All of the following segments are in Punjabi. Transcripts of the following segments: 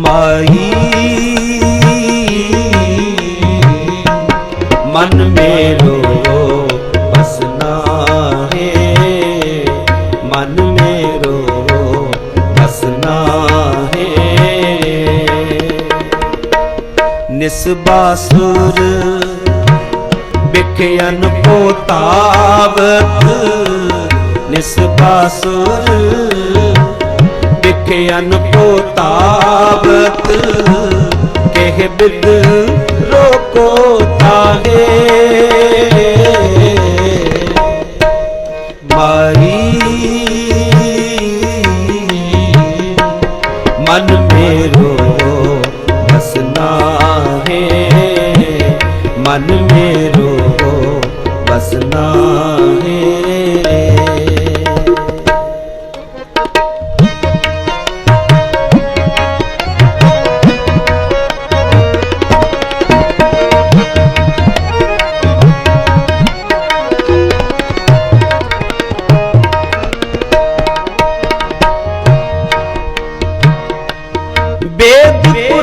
ਮਾਈ ਮਨ ਮੇਰੋ ਬਸਨਾ ਹੈ ਮਨ ਮੇਰੋ ਬਸਨਾ ਹੈ ਨਿਸਬਾਸੁਰ ਬਿਖਿਆਨ ਪੋਤਾਵਤ ਨਿਸਬਾਸੁਰ ਬਿਖਿਆਨ ਪੋਤਾਵਤ ਕਹਿ ਬਿਦ ਰੋਕੋ ਤਾਗੇ ਮਾਈ ਮਨ ਮੇਰੋ ਬਸਨਾ ਹੈ। ਮਨ ਮੇਰੋ ਬਸਨਾ ਹੈ। bebo, bebo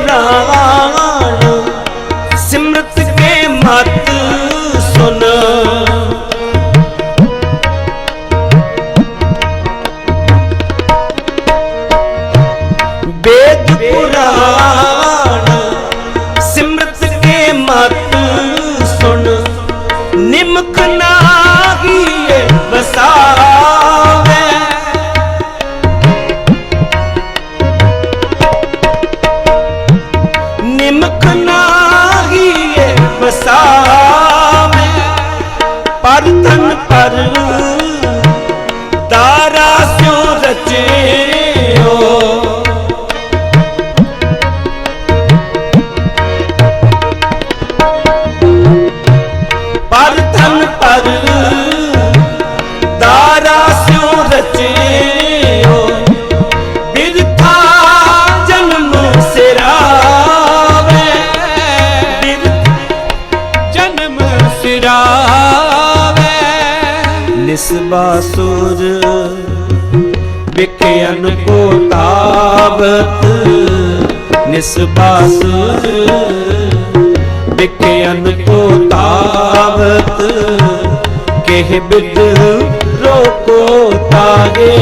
ਸਿਉ ਰਚਿਓ। ਪਰ ਤਨ ਪਰ ਦਾਰਾ ਸਿਉ ਰਚਿਓ। ਬਿਰਥਾ ਜਨਮ ਸਿਰਾਵੇ। ਬਿਰਥ ਜਨਮ ਸਿਰਾਵੇ। ਨਿਸਬਾਸੁਰ ਵਿਖਿਆਨ ਕੋ ਤਾਬਤ ਨਿਸਬਾਸੁਰ ਵਿਖਿਆਨ ਕੋ ਤਾਬਤ ਕਹਿ ਬਿਦ ਰੋਕੋ ਤਾਗੇ।